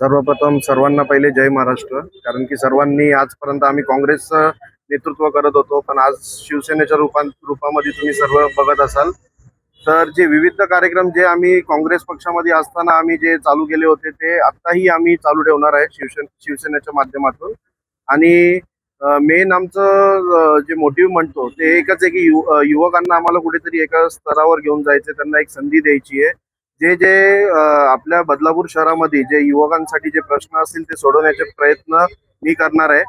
सर्वप्रथम सर्वांना पहिले जय महाराष्ट्र कारण की सर्वांनी आजपर्यंत आम्ही काँग्रेसचं नेतृत्व करत होतो पण आज शिवसेनेच्या रूपां रूपामध्ये तुम्ही सर्व बघत असाल. तर जे विविध कार्यक्रम जे आम्ही काँग्रेस पक्षामध्ये असताना आम्ही जे चालू केले होते ते आत्ताही आम्ही चालू ठेवणार आहे शिवसेन शिवसेनेच्या माध्यमातून. आणि मेन आमचं जे मोटिव्ह म्हणतो ते एकच आहे की युवकांना आम्हाला कुठेतरी एका स्तरावर घेऊन जायचं त्यांना एक संधी द्यायची आहे. जे जे आपल्या बदलापूर शहरामध्ये जे युवकांसाठी जे प्रश्न असतील ते सोडवण्याचे प्रयत्न मी करणार आहे.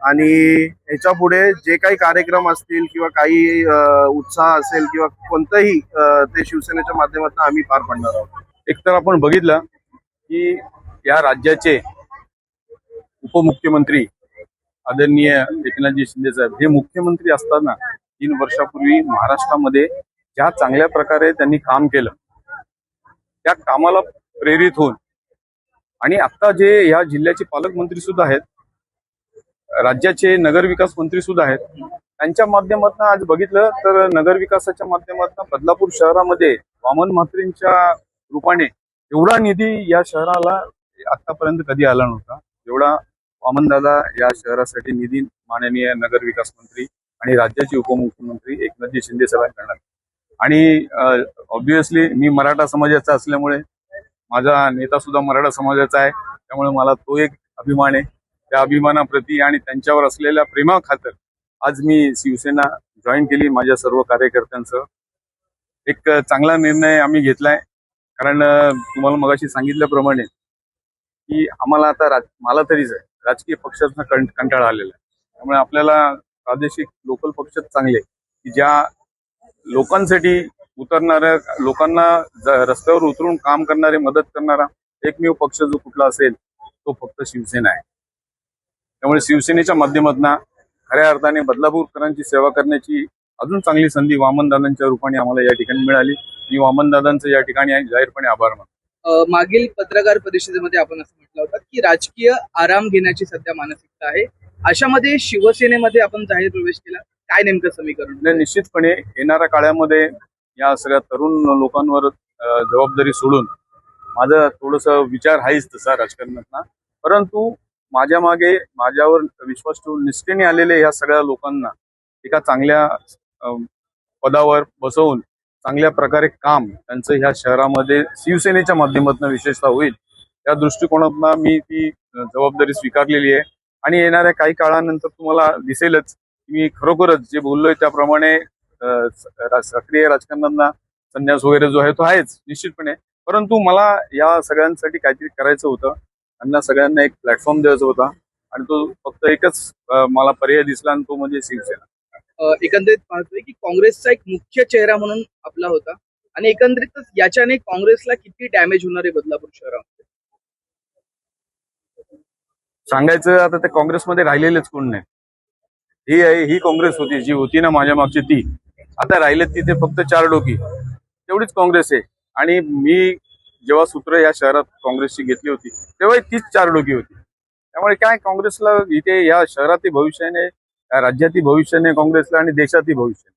आणि ह्याच्या पुढे जे काही कार्यक्रम असतील किंवा काही अ, उत्साह असेल किंवा कोणतंही ते शिवसेनेच्या माध्यमातून आम्ही पार पाडणार आहोत. एकतर आपण बघितलं की या राज्याचे उपमुख्यमंत्री आदरणीय एकनाथजी शिंदे साहेब हे मुख्यमंत्री असताना तीन वर्षापूर्वी महाराष्ट्रामध्ये ज्या चांगल्या प्रकारे त्यांनी काम केलं त्या कामाला प्रेरित होऊन. आणि आता जे या जिल्ह्याचे पालकमंत्री सुद्धा आहेत राज्याचे नगरविकास मंत्री सुद्धा आहेत त्यांच्या माध्यमातून आज बघितलं तर नगरविकासाच्या माध्यमातून बदलापूर शहरामध्ये वामन म्हात्रेंच्या रूपाने एवढा निधी या शहराला आतापर्यंत कधी आला नव्हता. एवढा वामनदादा या शहरासाठी निधी माननीय नगरविकास मंत्री आणि राज्याचे उपमुख्यमंत्री एकनाथजी शिंदे साहेब करणार आणि ऑब्विसली मी मराठा समाजाचा असल्यामुळे माझा नेता सुद्धा मराठा समाजाचा आहे. त्यामुळे मला तो एक अभिमान आहे. त्या अभिमानाप्रती आणि त्यांच्यावर असलेल्या प्रेमा खातर आज मी शिवसेना जॉईन केली माझ्या सर्व कार्यकर्त्यांचं. एक चांगला निर्णय आम्ही घेतलाय. कारण तुम्हाला मगाशी सांगितल्याप्रमाणे की आम्हाला आता राज मला तरीच आहे राजकीय पक्षाचा कंटाळा आलेला आहे. त्यामुळे आपल्याला प्रादेशिक लोकल पक्षच चांगले आहे, की ज्या लोकांसाठी उतरणाऱ्या लोकांना रस्त्यावर उतरून काम करणारे मदत करणारा एकमेव पक्ष जो कुठला असेल तो फक्त शिवसेना आहे. त्यामुळे शिवसेनेच्या माध्यमातून खऱ्या अर्थाने बदलापूरकरांची सेवा करण्याची अजून चांगली संधी वामनदादांच्या रूपाने आम्हाला या ठिकाणी मिळाली. मी वामनदादांचं या ठिकाणी जाहीरपणे आभार मानतो. मागील पत्रकार परिषदेमध्ये आपण असं म्हटलं होतं की राजकीय आराम घेण्याची सध्या मानसिकता आहे. अशामध्ये शिवसेनेमध्ये आपण जाहीर प्रवेश केला. काय नेमकं समीकरण? म्हणजे निश्चितपणे येणाऱ्या काळामध्ये या सगळ्या तरुण लोकांवर जबाबदारी सोडून माझा थोडस विचार आहेच तसा राजकारणातला. परंतु माझ्या मागे माझ्यावर विश्वास ठेवून निष्ठेने आलेले ह्या सगळ्या लोकांना एका चांगल्या पदावर बसवून चांगल्या प्रकारे काम त्यांचं ह्या शहरामध्ये शिवसेनेच्या माध्यमातून विशेषतः होईल त्या दृष्टिकोनातून मी ती जबाबदारी स्वीकारलेली आहे. आणि येणाऱ्या काही काळानंतर तुम्हाला दिसेलच मी खरोखरच जे बोललोय त्याप्रमाणे सक्रिय राजकारणांना संन्यास वगैरे जो आहे तो आहेच निश्चितपणे. परंतु मला या सगळ्यांसाठी काहीतरी करायचं होतं. त्यांना सगळ्यांना एक प्लॅटफॉर्म द्यायचा होता आणि तो फक्त एकच मला पर्याय दिसला आणि तो म्हणजे शिवसेना. एकंदरीत पाहतोय की काँग्रेसचा एक मुख्य चेहरा म्हणून आपला होता आणि एकंदरीतच याच्याने काँग्रेसला किती डॅमेज होणार आहे बदलापूर शहरामध्ये? सांगायचं आता ते काँग्रेसमध्ये राहिलेलेच कोण नाही ही आहे ही काँग्रेस होती जी होती ना माझ्या मागची ती. आता राहिलेत तिथे फक्त चार डोकी. तेवढीच काँग्रेस आहे. आणि मी जेव्हा सूत्र या शहरात काँग्रेसची घेतली होती तेव्हा तीच चार डोकी होती. त्यामुळे काय काँग्रेसला इथे या शहरातही भविष्याने या राज्यातही भविष्याने काँग्रेसला आणि देशातही भविष्य